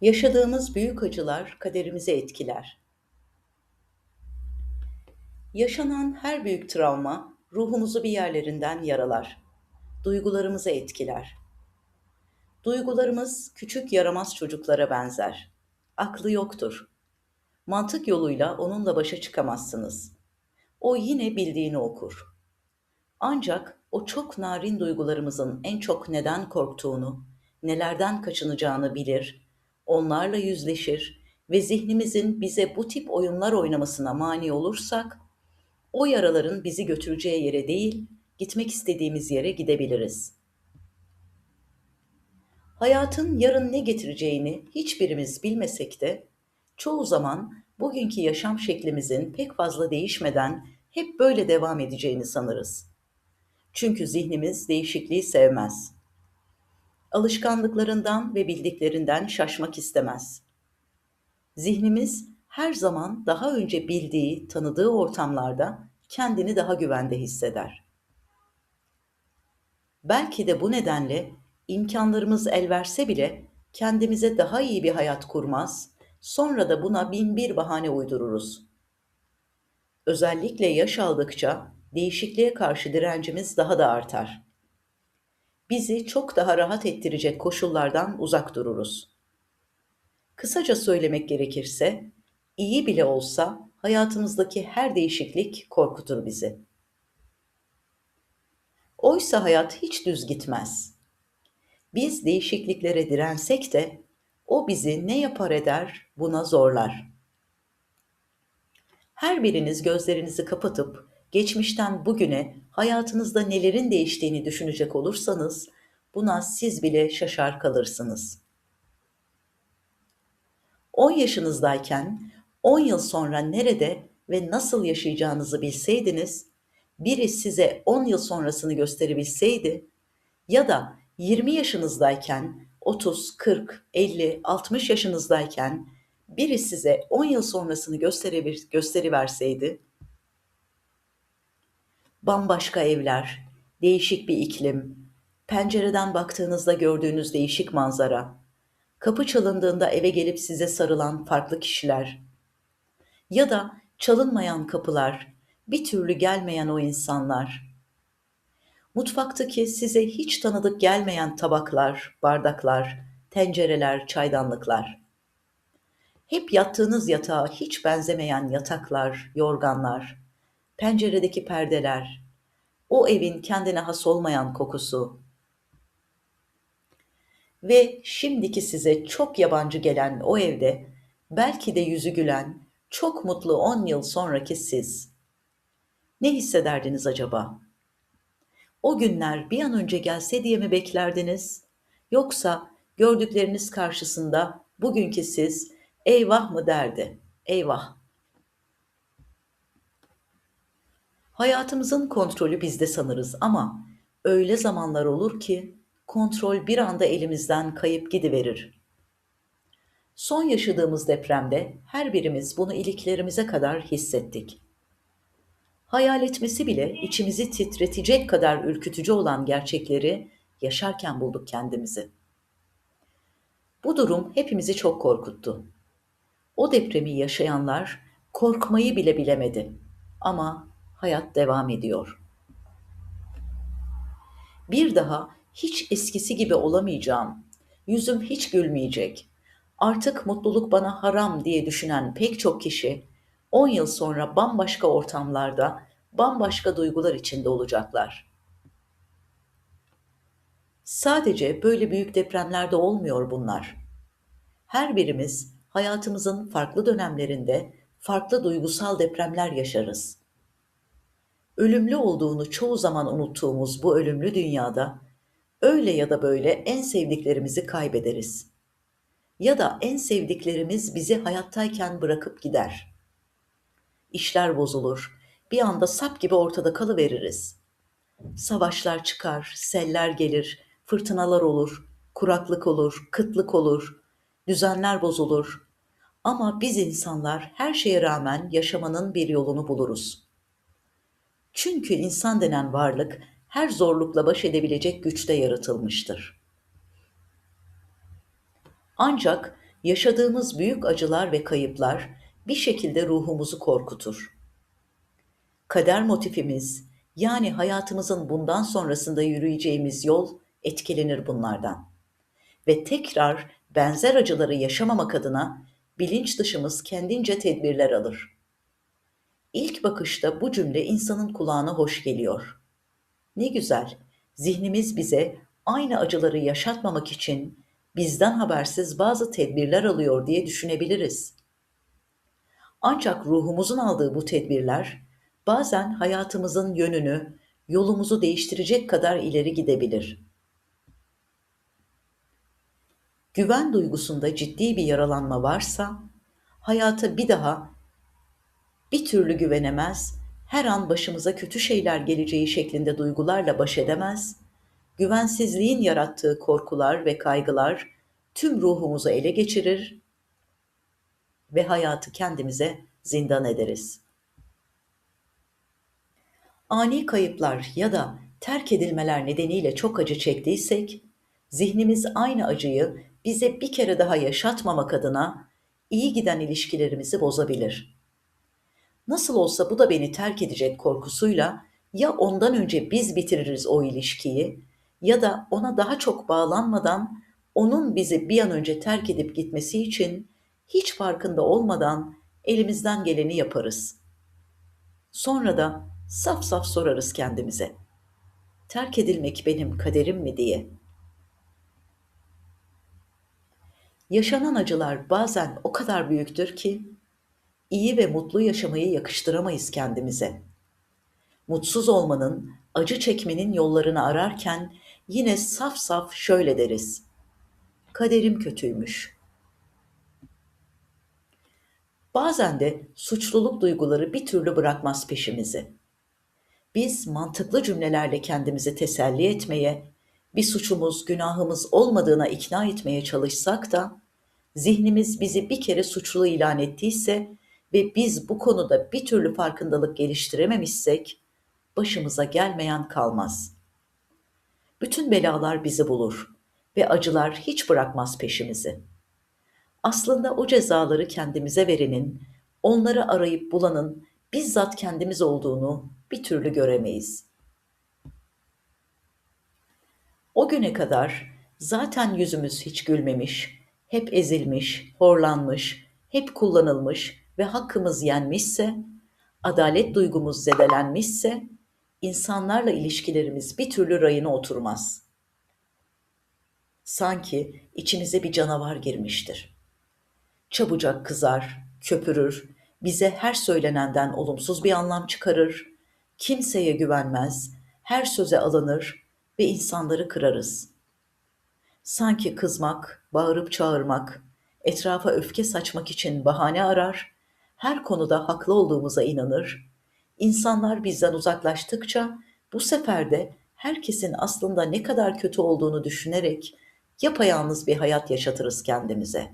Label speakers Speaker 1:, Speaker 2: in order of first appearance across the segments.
Speaker 1: Yaşadığımız büyük acılar kaderimizi etkiler. Yaşanan her büyük travma ruhumuzu bir yerlerinden yaralar. Duygularımızı etkiler. Duygularımız küçük yaramaz çocuklara benzer. Aklı yoktur. Mantık yoluyla onunla başa çıkamazsınız. O yine bildiğini okur. Ancak o çok narin duygularımızın en çok neden korktuğunu, nelerden kaçınacağını bilir, onlarla yüzleşir ve zihnimizin bize bu tip oyunlar oynamasına mani olursak, o yaraların bizi götüreceği yere değil, gitmek istediğimiz yere gidebiliriz. Hayatın yarın ne getireceğini hiçbirimiz bilmesek de, çoğu zaman bugünkü yaşam şeklimizin pek fazla değişmeden hep böyle devam edeceğini sanırız. Çünkü zihnimiz değişikliği sevmez. Alışkanlıklarından ve bildiklerinden şaşmak istemez. Zihnimiz her zaman daha önce bildiği, tanıdığı ortamlarda kendini daha güvende hisseder. Belki de bu nedenle imkanlarımız el verse bile kendimize daha iyi bir hayat kurmaz, sonra da buna bin bir bahane uydururuz. Özellikle yaş aldıkça değişikliğe karşı direncimiz daha da artar. Bizi çok daha rahat ettirecek koşullardan uzak dururuz. Kısaca söylemek gerekirse, iyi bile olsa hayatımızdaki her değişiklik korkutur bizi. Oysa hayat hiç düz gitmez. Biz değişikliklere dirensek de o bizi ne yapar eder buna zorlar. Her biriniz gözlerinizi kapatıp geçmişten bugüne hayatınızda nelerin değiştiğini düşünecek olursanız buna siz bile şaşar kalırsınız. 10 yaşınızdayken 10 yıl sonra nerede ve nasıl yaşayacağınızı bilseydiniz, biri size 10 yıl sonrasını gösterebilseydi ya da 20 yaşınızdayken 30, 40, 50, 60 yaşınızdayken biri size 10 yıl sonrasını gösterebilir, gösteriverseydi, bambaşka evler, değişik bir iklim, pencereden baktığınızda gördüğünüz değişik manzara, kapı çalındığında eve gelip size sarılan farklı kişiler. Ya da çalınmayan kapılar, bir türlü gelmeyen o insanlar, mutfaktaki size hiç tanıdık gelmeyen tabaklar, bardaklar, tencereler, çaydanlıklar, hep yattığınız yatağa hiç benzemeyen yataklar, yorganlar, penceredeki perdeler, o evin kendine has olmayan kokusu ve şimdiki size çok yabancı gelen o evde belki de yüzü gülen, çok mutlu on yıl sonraki siz. Ne hissederdiniz acaba? O günler bir an önce gelse diye mi beklerdiniz? Yoksa gördükleriniz karşısında bugünkü siz eyvah mı derdi? Eyvah. Hayatımızın kontrolü bizde sanırız ama öyle zamanlar olur ki kontrol bir anda elimizden kayıp gidiverir. Son yaşadığımız depremde her birimiz bunu iliklerimize kadar hissettik. Hayal etmesi bile içimizi titretecek kadar ürkütücü olan gerçekleri yaşarken bulduk kendimizi. Bu durum hepimizi çok korkuttu. O depremi yaşayanlar korkmayı bile bilemedi. Ama hayat devam ediyor. Bir daha hiç eskisi gibi olamayacağım. Yüzüm hiç gülmeyecek. Artık mutluluk bana haram diye düşünen pek çok kişi 10 yıl sonra bambaşka ortamlarda, bambaşka duygular içinde olacaklar. Sadece böyle büyük depremlerde olmuyor bunlar. Her birimiz hayatımızın farklı dönemlerinde farklı duygusal depremler yaşarız. Ölümlü olduğunu çoğu zaman unuttuğumuz bu ölümlü dünyada öyle ya da böyle en sevdiklerimizi kaybederiz. Ya da en sevdiklerimiz bizi hayattayken bırakıp gider. İşler bozulur, bir anda sap gibi ortada kalıveririz. Savaşlar çıkar, seller gelir, fırtınalar olur, kuraklık olur, kıtlık olur, düzenler bozulur. Ama biz insanlar her şeye rağmen yaşamanın bir yolunu buluruz. Çünkü insan denen varlık her zorlukla baş edebilecek güçte yaratılmıştır. Ancak yaşadığımız büyük acılar ve kayıplar bir şekilde ruhumuzu korkutur. Kader motifimiz, yani hayatımızın bundan sonrasında yürüyeceğimiz yol etkilenir bunlardan. Ve tekrar benzer acıları yaşamamak adına bilinç dışımız kendince tedbirler alır. İlk bakışta bu cümle insanın kulağına hoş geliyor. Ne güzel, zihnimiz bize aynı acıları yaşatmamak için bizden habersiz bazı tedbirler alıyor diye düşünebiliriz. Ancak ruhumuzun aldığı bu tedbirler bazen hayatımızın yönünü, yolumuzu değiştirecek kadar ileri gidebilir. Güven duygusunda ciddi bir yaralanma varsa, hayata bir daha bir türlü güvenemez, her an başımıza kötü şeyler geleceği şeklinde duygularla baş edemez, güvensizliğin yarattığı korkular ve kaygılar tüm ruhumuzu ele geçirir ve hayatı kendimize zindan ederiz. Ani kayıplar ya da terk edilmeler nedeniyle çok acı çektiysek, zihnimiz aynı acıyı bize bir kere daha yaşatmamak adına iyi giden ilişkilerimizi bozabilir. Nasıl olsa bu da beni terk edecek korkusuyla ya ondan önce biz bitiririz o ilişkiyi ya da ona daha çok bağlanmadan onun bizi bir an önce terk edip gitmesi için hiç farkında olmadan elimizden geleni yaparız. Sonra da saf saf sorarız kendimize. Terk edilmek benim kaderim mi diye. Yaşanan acılar bazen o kadar büyüktür ki iyi ve mutlu yaşamayı yakıştıramayız kendimize. Mutsuz olmanın, acı çekmenin yollarını ararken yine saf saf şöyle deriz. Kaderim kötüymüş. Bazen de suçluluk duyguları bir türlü bırakmaz peşimizi. Biz mantıklı cümlelerle kendimizi teselli etmeye, bir suçumuz, günahımız olmadığına ikna etmeye çalışsak da zihnimiz bizi bir kere suçlu ilan ettiyse ve biz bu konuda bir türlü farkındalık geliştirememişsek başımıza gelmeyen kalmaz. Bütün belalar bizi bulur ve acılar hiç bırakmaz peşimizi. Aslında o cezaları kendimize verenin, onları arayıp bulanın bizzat kendimiz olduğunu bir türlü göremeyiz. O güne kadar zaten yüzümüz hiç gülmemiş, hep ezilmiş, horlanmış, hep kullanılmış ve hakkımız yenmişse, adalet duygumuz zedelenmişse, insanlarla ilişkilerimiz bir türlü rayına oturmaz. Sanki içimize bir canavar girmiştir. Çabucak kızar, köpürür, bize her söylenenden olumsuz bir anlam çıkarır, kimseye güvenmez, her söze alınır ve insanları kırarız. Sanki kızmak, bağırıp çağırmak, etrafa öfke saçmak için bahane arar, her konuda haklı olduğumuza inanır. İnsanlar bizden uzaklaştıkça bu sefer de herkesin aslında ne kadar kötü olduğunu düşünerek yapayalnız bir hayat yaşatırız kendimize.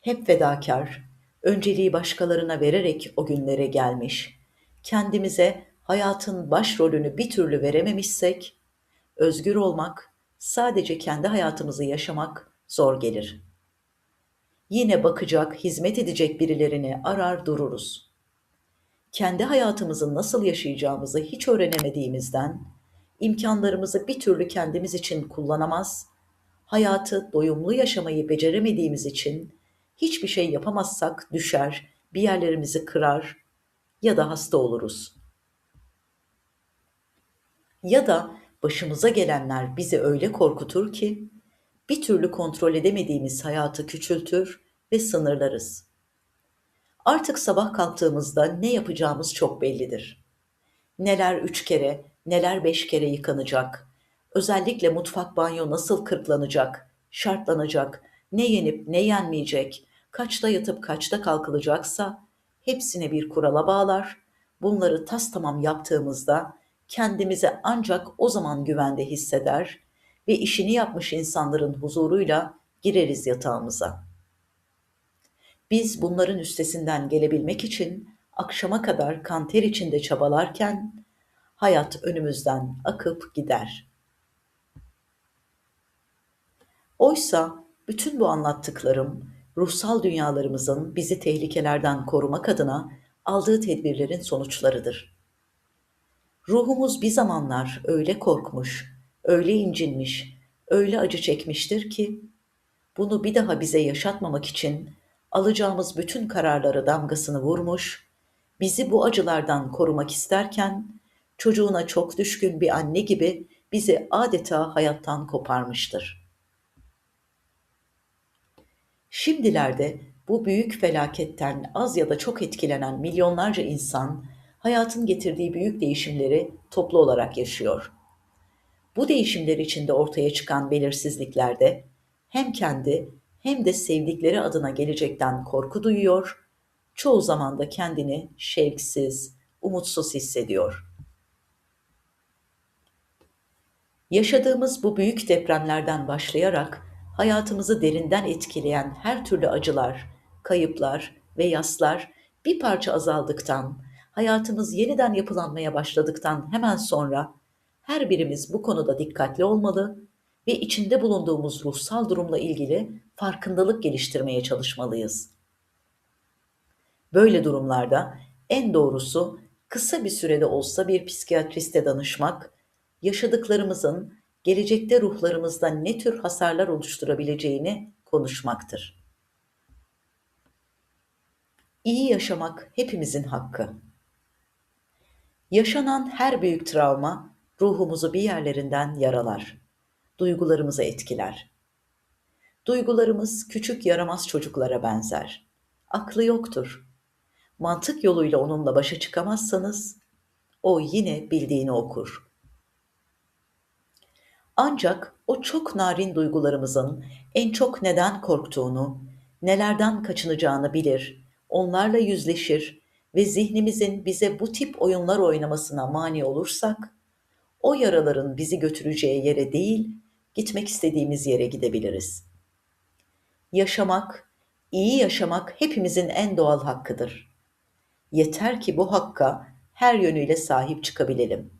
Speaker 1: Hep fedakar, önceliği başkalarına vererek o günlere gelmiş, kendimize hayatın başrolünü bir türlü verememişsek, özgür olmak, sadece kendi hayatımızı yaşamak zor gelir. Yine bakacak, hizmet edecek birilerini arar dururuz. Kendi hayatımızı nasıl yaşayacağımızı hiç öğrenemediğimizden, imkanlarımızı bir türlü kendimiz için kullanamaz, hayatı doyumlu yaşamayı beceremediğimiz için hiçbir şey yapamazsak düşer, bir yerlerimizi kırar ya da hasta oluruz. Ya da başımıza gelenler bizi öyle korkutur ki bir türlü kontrol edemediğimiz hayatı küçültür ve sınırlarız. Artık sabah kalktığımızda ne yapacağımız çok bellidir. Neler üç kere, neler beş kere yıkanacak, özellikle mutfak banyo nasıl kırklanacak, şartlanacak, ne yenip ne yenmeyecek, kaçta yatıp kaçta kalkılacaksa hepsine bir kurala bağlar. Bunları tas tamam yaptığımızda kendimizi ancak o zaman güvende hisseder ve işini yapmış insanların huzuruyla gireriz yatağımıza. Biz bunların üstesinden gelebilmek için akşama kadar kanter içinde çabalarken hayat önümüzden akıp gider. Oysa bütün bu anlattıklarım ruhsal dünyalarımızın bizi tehlikelerden korumak adına aldığı tedbirlerin sonuçlarıdır. Ruhumuz bir zamanlar öyle korkmuş, öyle incinmiş, öyle acı çekmiştir ki bunu bir daha bize yaşatmamak için alacağımız bütün kararları damgasını vurmuş, bizi bu acılardan korumak isterken çocuğuna çok düşkün bir anne gibi bizi adeta hayattan koparmıştır. Şimdilerde bu büyük felaketten az ya da çok etkilenen milyonlarca insan hayatın getirdiği büyük değişimleri toplu olarak yaşıyor. Bu değişimler içinde ortaya çıkan belirsizliklerde hem kendi hem de sevdikleri adına gelecekten korku duyuyor, çoğu zaman da kendini şevksiz, umutsuz hissediyor. Yaşadığımız bu büyük depremlerden başlayarak hayatımızı derinden etkileyen her türlü acılar, kayıplar ve yaslar bir parça azaldıktan, hayatımız yeniden yapılanmaya başladıktan hemen sonra her birimiz bu konuda dikkatli olmalı ve içinde bulunduğumuz ruhsal durumla ilgili farkındalık geliştirmeye çalışmalıyız. Böyle durumlarda en doğrusu kısa bir sürede olsa bir psikiyatriste danışmak, yaşadıklarımızın gelecekte ruhlarımızda ne tür hasarlar oluşturabileceğini konuşmaktır. İyi yaşamak hepimizin hakkı. Yaşanan her büyük travma ruhumuzu bir yerlerinden yaralar, duygularımızı etkiler. Duygularımız küçük yaramaz çocuklara benzer. Aklı yoktur. Mantık yoluyla onunla başa çıkamazsanız o yine bildiğini okur. Ancak o çok narin duygularımızın en çok neden korktuğunu, nelerden kaçınacağını bilir, onlarla yüzleşir ve zihnimizin bize bu tip oyunlar oynamasına mani olursak, o yaraların bizi götüreceği yere değil, gitmek istediğimiz yere gidebiliriz. Yaşamak, iyi yaşamak hepimizin en doğal hakkıdır. Yeter ki bu hakka her yönüyle sahip çıkabilelim.